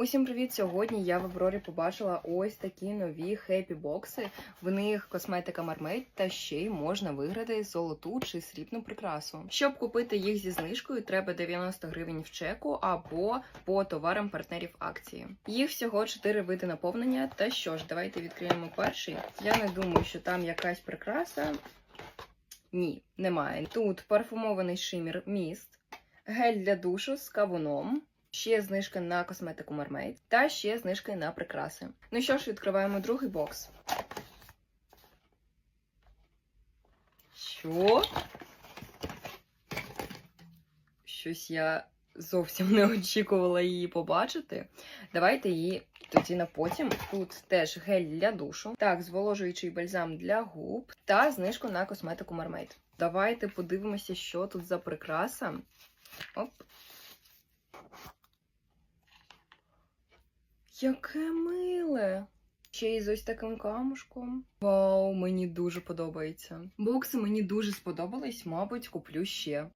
Усім привіт! Сьогодні я в Аврорі побачила ось такі нові хеппі бокси. В них косметика Мармейд, та ще й можна виграти золоту чи срібну прикрасу. Щоб купити їх зі знижкою, треба 90 гривень в чеку або по товарам партнерів акції. Їх всього 4 види наповнення. Та що ж, давайте відкриємо перший. Я не думаю, що там якась прикраса. Ні, немає. Тут парфумований шимір міст, гель для душу з кавуном. Ще знижка на косметику Mermaid та ще знижки на прикраси. Ну що ж, відкриваємо другий бокс. Що? Щось я зовсім не очікувала її побачити. Давайте її тоді на потім. Тут теж гель для душу, так, зволожуючий бальзам для губ та знижку на косметику Mermaid. Давайте подивимося, що тут за прикраса. Оп. Яке миле! Ще й з ось таким камушком. Вау, мені дуже подобається. Бокси мені дуже сподобались, мабуть, куплю ще.